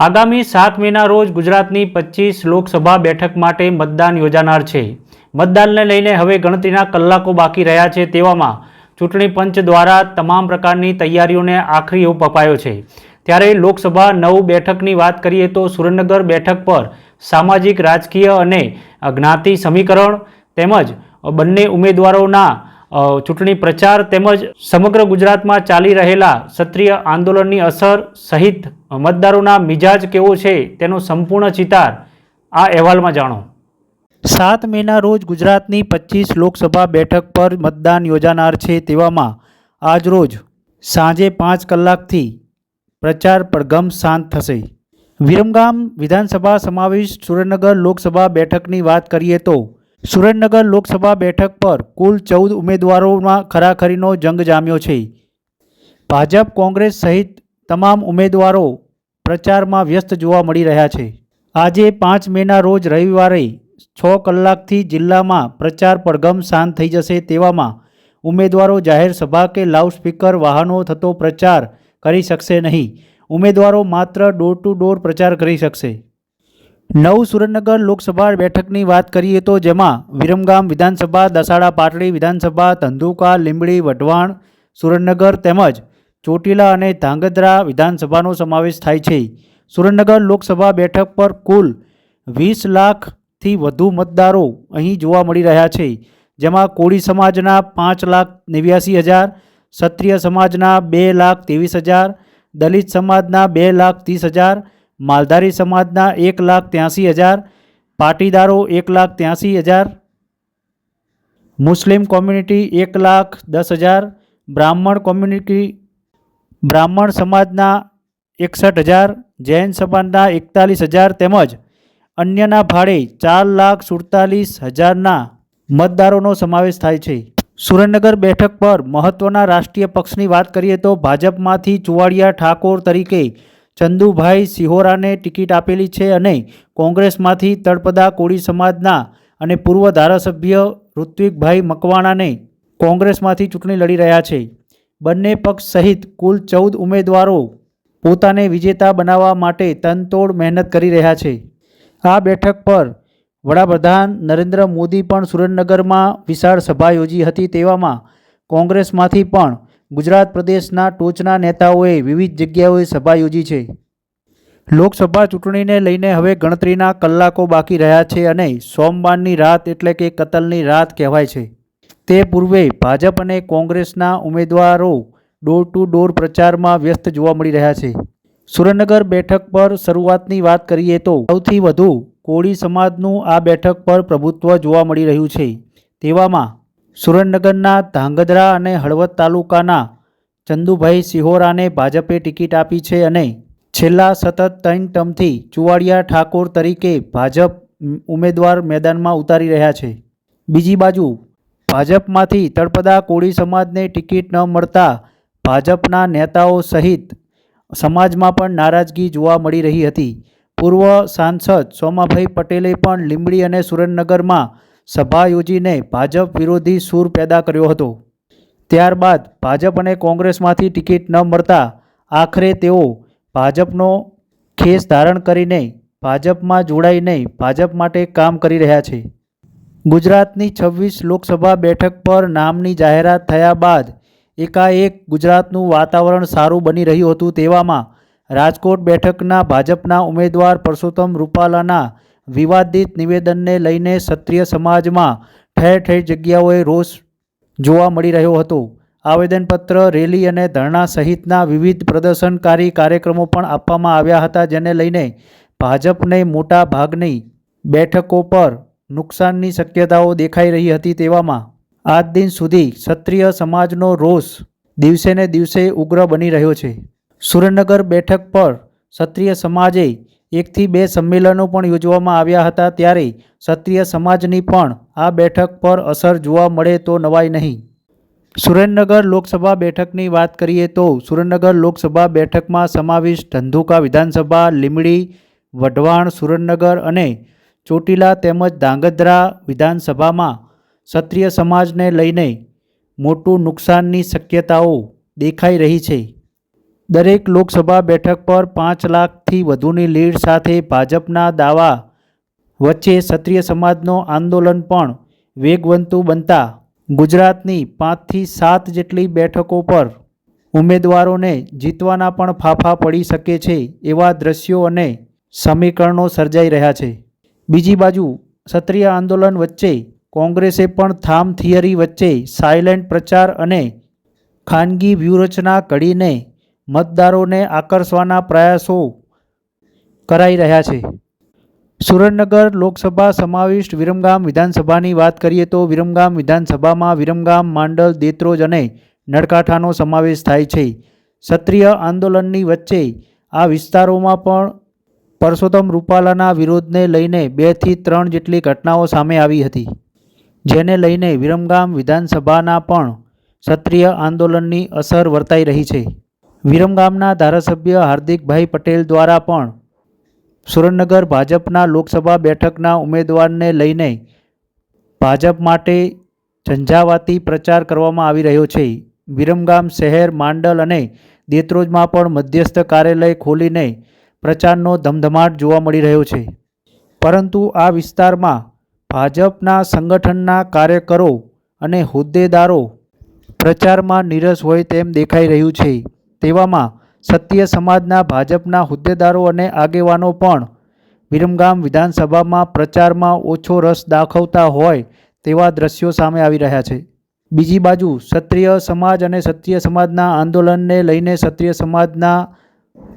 આગામી સાત મેના રોજ ગુજરાતની પચીસ લોકસભા બેઠક માટે મતદાન યોજાનાર છે. મતદાનને લઈને હવે ગણતરીના કલાકો બાકી રહ્યા છે તેવામાં ચૂંટણી પંચ દ્વારા તમામ પ્રકારની તૈયારીઓને આખરી ઓપ અપાયો છે. ત્યારે લોકસભા નવ બેઠકની વાત કરીએ તો સુરેન્દ્રનગર બેઠક પર સામાજિક, રાજકીય અને જ્ઞાતિ સમીકરણ તેમજ બંને ઉમેદવારોના ચૂંટણી પ્રચાર તેમજ સમગ્ર ગુજરાતમાં ચાલી રહેલા ક્ષત્રિય આંદોલનની અસર સહિત મતદારોના મિજાજ કેવો છે તેનો સંપૂર્ણ ચિતાર આ અહેવાલમાં જાણો. સાત મેના રોજ ગુજરાતની પચીસ લોકસભા બેઠક પર મતદાન યોજાનાર છે તેવામાં આજરોજ સાંજે પાંચ કલાકથી પ્રચાર પડઘમ શાંત થશે. વિરમગામ વિધાનસભા સમાવેશ સુરેન્દ્રનગર લોકસભા બેઠકની વાત કરીએ તો સુરેન્દ્રનગર લોકસભા બેઠક પર કુલ ચૌદ ઉમેદવારોમાં ખરાખરીનો જંગ જામ્યો છે. ભાજપ, કોંગ્રેસ સહિત તમામ ઉમેદવારો પ્રચારમાં વ્યસ્ત જોવા મળી રહ્યા છે. આજે પાંચ મેના રોજ રવિવારે છ કલાકથી જિલ્લામાં પ્રચાર પડઘમ શાંત થઈ જશે તેવામાં ઉમેદવારો જાહેર સભા કે લાઉડસ્પીકર વાહનો થતો પ્રચાર કરી શકશે નહીં. ઉમેદવારો માત્ર ડોર ટુ ડોર પ્રચાર કરી શકશે. નવ સુરેન્દ્રનગર લોકસભા બેઠકની વાત કરીએ તો જેમાં વિરમગામ વિધાનસભા, દસાડા પાટડી વિધાનસભા, ધંધુકા, લીંબડી, વઢવાણ, સુરેન્દ્રનગર તેમજ ચોટીલા અને ધાંગધ્રા વિધાનસભાનો સમાવેશ થાય છે. સુરેન્દ્રનગર લોકસભા બેઠક પર કુલ વીસ લાખથી વધુ મતદારો અહીં જોવા મળી રહ્યા છે, જેમાં કોળી સમાજના પાંચ લાખ નેવ્યાસી હજાર, ક્ષત્રિય સમાજના બે લાખ ત્રેવીસ હજાર, દલિત સમાજના બે લાખ ત્રીસ હજાર માલધારી સમાજના એક લાખ ત્યાંસી હજાર, પાટીદારો એક લાખ ત્યાંસી હજાર, મુસ્લિમ કોમ્યુનિટી એક લાખ દસ હજાર, બ્રાહ્મણ કોમ્યુનિટી, બ્રાહ્મણ સમાજના એકસઠ હજાર, જૈન સમાજના એકતાલીસ હજાર તેમજ અન્યના ભાડે ચાર લાખ સુડતાલીસ હજારના મતદારોનો સમાવેશ થાય છે. સુરેન્દ્રનગર બેઠક પર મહત્ત્વના રાષ્ટ્રીય પક્ષની વાત કરીએ તો ભાજપમાંથી ચુવાડિયા ઠાકોર તરીકે ચંદુભાઈ સિહોરાને ટિકિટ આપેલી છે અને કોંગ્રેસમાંથી તળપદા કોળી સમાજના અને પૂર્વ ધારાસભ્ય ઋત્વિકભાઈ મકવાણાને કોંગ્રેસમાંથી ચૂંટણી લડી રહ્યા છે. બંને પક્ષ સહિત કુલ ચૌદ ઉમેદવારો પોતાને વિજેતા બનાવવા માટે તનતોડ મહેનત કરી રહ્યા છે. આ બેઠક પર વડાપ્રધાન નરેન્દ્ર મોદી પણ સુરેન્દ્રનગરમાં વિશાળ સભા યોજી હતી તેવામાં કોંગ્રેસમાંથી પણ ગુજરાત પ્રદેશના ટોચના નેતાઓએ વિવિધ જગ્યાઓએ સભા યોજી છે. લોકસભા ચૂંટણીને લઈને હવે ગણતરીના કલાકો બાકી રહ્યા છે અને સોમવારની રાત એટલે કે કતલની રાત કહેવાય છે. તે પૂર્વે ભાજપ અને કોંગ્રેસના ઉમેદવારો ડોર ટુ ડોર પ્રચારમાં વ્યસ્ત જોવા મળી રહ્યા છે. સુરેન્દ્રનગર બેઠક પર શરૂઆતની વાત કરીએ તો સૌથી વધુ કોળી સમાજનું આ બેઠક પર પ્રભુત્વ જોવા મળી રહ્યું છે. તેવામાં સુરેન્દ્રનગરના ધાંગધ્રા અને હળવદ તાલુકાના ચંદુભાઈ સિહોરાને ભાજપે ટિકિટ આપી છે અને છેલ્લા સતત ત્રણ ટર્મથી ચુવાડિયા ઠાકોર તરીકે ભાજપ ઉમેદવાર મેદાનમાં ઉતારી રહ્યા છે. બીજી બાજુ, ભાજપમાંથી તળપદા કોળી સમાજને ટિકિટ ન મળતા ભાજપના નેતાઓ સહિત સમાજમાં પણ નારાજગી જોવા મળી રહી હતી. પૂર્વ સાંસદ સોમાભાઈ પટેલે પણ લીંબડી અને સુરેન્દ્રનગરમાં સભા યોજીને ભાજપ વિરોધી સૂર પેદા કર્યો હતો. ત્યારબાદ ભાજપ અને કોંગ્રેસમાંથી ટિકિટ ન મળતા આખરે તેઓ ભાજપનો ખેસ ધારણ કરીને ભાજપમાં જોડાઈને ભાજપ માટે કામ કરી રહ્યા છે. ગુજરાતની છવ્વીસ લોકસભા બેઠક પર નામની જાહેરાત થયા બાદ એકાએક ગુજરાતનું વાતાવરણ સારું બની રહ્યું હતું તેવામાં રાજકોટ બેઠકના ભાજપના ઉમેદવાર પરસોત્તમ રૂપાલાના વિવાદિત નિવેદનને લઈને ક્ષત્રિય સમાજમાં ઠેર ઠેર જગ્યાઓએ રોષ જોવા મળી રહ્યો હતો. આવેદનપત્ર, રેલી અને ધરણા સહિતના વિવિધ પ્રદર્શનકારી કાર્યક્રમો પણ આપવામાં આવ્યા હતા, જેને લઈને ભાજપને મોટા ભાગની બેઠકો પર નુકસાનની શક્યતાઓ દેખાઈ રહી હતી તેવામાં આજ દિન સુધી ક્ષત્રિય સમાજનો રોષ દિવસે ને દિવસે ઉગ્ર બની રહ્યો છે. સુરેન્દ્રનગર બેઠક પર ક્ષત્રિય સમાજે એકથી બે સંમેલનો પણ યોજવામાં આવ્યા હતા ત્યારે ક્ષત્રિય સમાજની પણ આ બેઠક પર અસર જોવા મળે તો નવાઈ નહીં. સુરેન્દ્રનગર લોકસભા બેઠકની વાત કરીએ તો સુરેન્દ્રનગર લોકસભા બેઠકમાં સમાવિષ્ટ ધંધુકા વિધાનસભા લીમડી વઢવાણ, સુરેન્દ્રનગર અને ચોટીલા તેમજ ધાંગધ્રા વિધાનસભામાં ક્ષત્રિય સમાજને લઈને મોટું નુકસાનની શક્યતાઓ દેખાઈ રહી છે. દરેક લોકસભા બેઠક પર પાંચ લાખથી વધુની લીડ સાથે ભાજપના દાવા. વચ્ચે ક્ષત્રિય સમાજનો આંદોલન પણ વેગવંતું બનતા ગુજરાતની પાંચથી સાત જેટલી બેઠકો પર ઉમેદવારોને જીતવાના પણ ફાફા પડી શકે છે એવા દ્રશ્યો અને સમીકરણો સર્જાઈ રહ્યા છે. બીજી બાજુ ક્ષત્રિય આંદોલન વચ્ચે કોંગ્રેસે પણ થામ થિયરી વચ્ચે સાયલેન્ટ પ્રચાર અને ખાનગી વ્યૂહરચના ઘડીને મતદારોને આકર્ષવાના પ્રયાસો કરાઈ રહ્યા છે. સુરેન્દ્રનગર લોકસભા સમાવિષ્ટ વિરમગામ વિધાનસભાની વાત કરીએ તો વિરમગામ વિધાનસભામાં વિરમગામ, માંડલ, દેત્રોજ અને નળકાંઠાનો સમાવેશ થાય છે. ક્ષત્રિય આંદોલનની વચ્ચે આ વિસ્તારોમાં પણ પરસોત્તમ રૂપાલાના વિરોધને લઈને બેથી ત્રણ જેટલી ઘટનાઓ સામે આવી હતી. જેને લઈને વિરમગામ વિધાનસભાના પણ ક્ષત્રિય આંદોલનની અસર વર્તાઈ રહી છે. વિરમગામના ધારાસભ્ય હાર્દિકભાઈ પટેલ દ્વારા પણ સુરેન્દ્રનગર ભાજપના લોકસભા બેઠકના ઉમેદવારને લઈને ભાજપ માટે ઝંઝાવાતી પ્રચાર કરવામાં આવી રહ્યો છે. વિરમગામ શહેર માંડલ અને દેત્રોજમાં પણ મધ્યસ્થ કાર્યાલય ખોલીને પ્રચારનો ધમધમાટ જોવા મળી રહ્યો છે. પરંતુ આ વિસ્તારમાં ભાજપના સંગઠનના કાર્યકરો અને હોદ્દેદારો પ્રચારમાં નીરસ હોય તેમ દેખાઈ રહ્યું છે. તેવામાં સત્ય સમાજના ભાજપના હોદ્દેદારો અને આગેવાનો પણ વિરમગામ વિધાનસભામાં પ્રચારમાં ઓછો રસ દાખવતા હોય તેવા દ્રશ્યો સામે આવી રહ્યા છે. બીજી બાજુ ક્ષત્રિય સમાજ અને ક્ષત્રિય સમાજના આંદોલનને લઈને ક્ષત્રિય સમાજના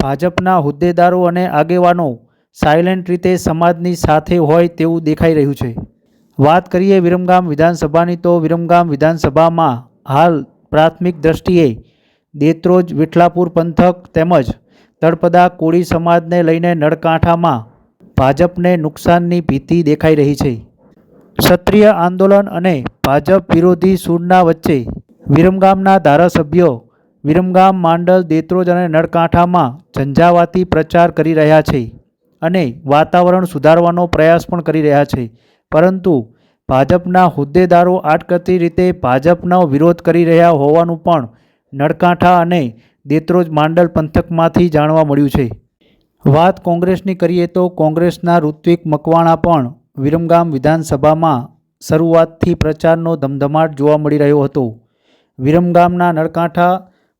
ભાજપના હોદ્દેદારો અને આગેવાનો સાયલેન્ટ રીતે સમાજની સાથે હોય તેવું દેખાઈ રહ્યું છે. વાત કરીએ વિરમગામ વિધાનસભાની તો વિરમગામ વિધાનસભામાં હાલ પ્રાથમિક દ્રષ્ટિએ દેત્રોજ વિઠલાપુર પંથક તેમજ તળપદા કોળી સમાજને લઈને નળકાંઠામાં ભાજપને નુકસાનની ભીતિ દેખાઈ રહી છે. ક્ષત્રિય આંદોલન અને ભાજપ વિરોધી સૂરના વચ્ચે વિરમગામના ધારાસભ્યો વિરમગામ માંડલ, દેત્રોજ અને નળકાંઠામાં ઝંઝાવાતી પ્રચાર કરી રહ્યા છે અને વાતાવરણ સુધારવાનો પ્રયાસ પણ કરી રહ્યા છે. પરંતુ ભાજપના હોદ્દેદારો આટકતી રીતે ભાજપનો વિરોધ કરી રહ્યા હોવાનું પણ નળકાંઠા અને દેત્રોજ માંડલ પંથકમાંથી જાણવા મળ્યું છે. વાત કોંગ્રેસની કરીએ તો કોંગ્રેસના ઋત્વિક મકવાણા પણ વિરમગામ વિધાનસભામાં શરૂઆતથી પ્રચારનો ધમધમાટ જોવા મળી રહ્યો હતો. વિરમગામના નળકાંઠા,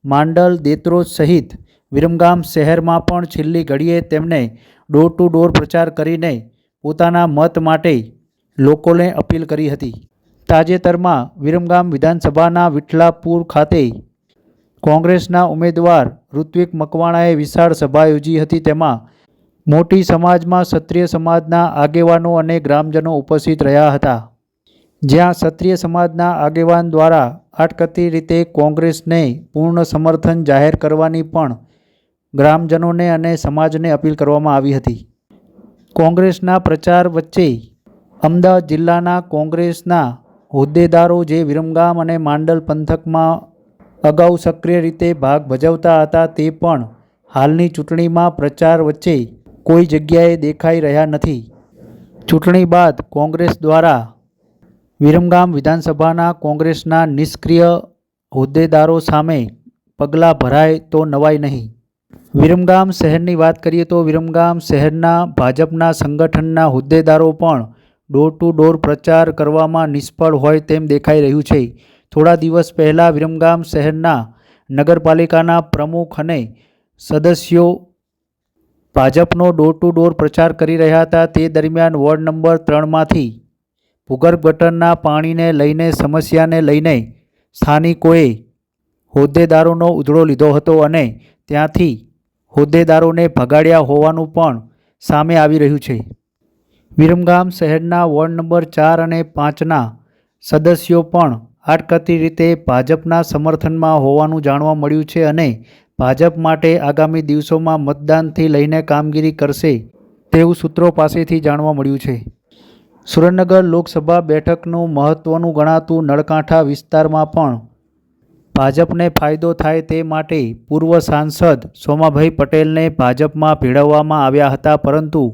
માંડલ, દેત્રોજ સહિત વિરમગામ શહેરમાં પણ છેલ્લી ઘડીએ તેમણે ડોર ટુ ડોર પ્રચાર કરીને પોતાના મત માટે લોકોને અપીલ કરી હતી. તાજેતરમાં વિરમગામ વિધાનસભાના વિઠલાપુર ખાતે કોંગ્રેસના ઉમેદવાર ઋત્વિક મકવાણાએ વિશાળ સભા યોજી હતી. તેમાં મોટી સમાજમાં ક્ષત્રિય સમાજના આગેવાનો અને ગ્રામજનો ઉપસ્થિત રહ્યા હતા. જ્યાં ક્ષત્રિય સમાજના આગેવાન દ્વારા આટકતી રીતે કોંગ્રેસને પૂર્ણ સમર્થન જાહેર કરવાની પણ ગ્રામજનોને અને સમાજને અપીલ કરવામાં આવી હતી. કોંગ્રેસના પ્રચાર વચ્ચે અમદાવાદ જિલ્લાના કોંગ્રેસના હોદ્દેદારો જે વિરમગામ અને માંડલ પંથકમાં અગાઉ સક્રિય રીતે ભાગ ભજવતા હતા તે પણ હાલની ચૂંટણીમાં પ્રચાર વચ્ચે કોઈ જગ્યાએ દેખાઈ રહ્યા નથી. ચૂંટણી બાદ કોંગ્રેસ દ્વારા વિરમગામ વિધાનસભાના કોંગ્રેસના નિષ્ક્રિય હોદ્દેદારો સામે પગલાં ભરાય તો નવાય નહીં. વિરમગામ શહેરની વાત કરીએ તો વિરમગામ શહેરના ભાજપના સંગઠનના હોદ્દેદારો પણ ડોર ટુ ડોર પ્રચાર કરવામાં નિષ્ફળ હોય તેમ દેખાઈ રહ્યું છે. થોડા દિવસ પહેલાં વિરમગામ શહેરના નગરપાલિકાના પ્રમુખ અને સદસ્યો ભાજપનો ડોર ટુ ડોર પ્રચાર કરી રહ્યા હતા. તે દરમિયાન વોર્ડ નંબર ત્રણમાંથી ભૂગર્ભ ગટરના પાણીને લઈને સમસ્યાને લઈને સ્થાનિકોએ હોદ્દેદારોનો ઉધડો લીધો હતો અને ત્યાંથી હોદ્દેદારોને ભગાડ્યા હોવાનું પણ સામે આવી રહ્યું છે. વિરમગામ શહેરના વોર્ડ નંબર ચાર અને પાંચના સદસ્યો પણ આડકતી રીતે ભાજપના સમર્થનમાં હોવાનું જાણવા મળ્યું છે અને ભાજપ માટે આગામી દિવસોમાં મતદાનથી લઈને કામગીરી કરશે તેવું સૂત્રો પાસેથી જાણવા મળ્યું છે. સુરેન્દ્રનગર લોકસભા બેઠકનું મહત્ત્વનું ગણાતું નળકાંઠા વિસ્તારમાં પણ ભાજપને ફાયદો થાય તે માટે પૂર્વ સાંસદ સોમાભાઈ પટેલને ભાજપમાં ભેળવવામાં આવ્યા હતા, પરંતુ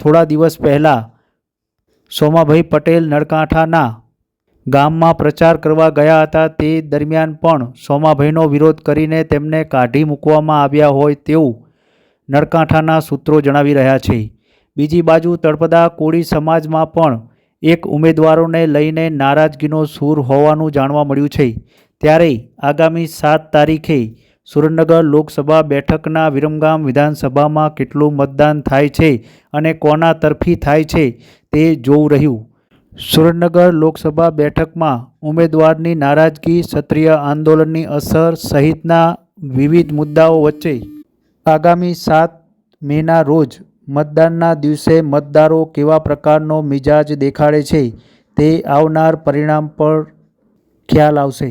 થોડા દિવસ પહેલાં સોમાભાઈ પટેલ નળકાંઠાના ગામમાં પ્રચાર કરવા ગયા હતા તે દરમિયાન પણ સોમાભાઈનો વિરોધ કરીને તેમને કાઢી મૂકવામાં આવ્યા હોય તેવું નળકાંઠાના સૂત્રો જણાવી રહ્યા છે. બીજી બાજુ તળપદા કોળી સમાજમાં પણ એક ઉમેદવારોને લઈને નારાજગીનો સૂર હોવાનું જાણવા મળ્યું છે. ત્યારે આગામી સાત તારીખે સુરેન્દ્રનગર લોકસભા બેઠકના વિરમગામ વિધાનસભામાં કેટલું મતદાન થાય છે અને કોના તરફી થાય છે તે જોવું રહ્યું. સુરેન્દ્રનગર લોકસભા બેઠકમાં ઉમેદવારની નારાજગી, ક્ષત્રિય આંદોલનની અસર સહિતના વિવિધ મુદ્દાઓ વચ્ચે આગામી સાત મેના રોજ મતદાનના દિવસે મતદારો કેવા પ્રકારનો મિજાજ દેખાડે છે તે આવનાર પરિણામ પર ખ્યાલ આવશે.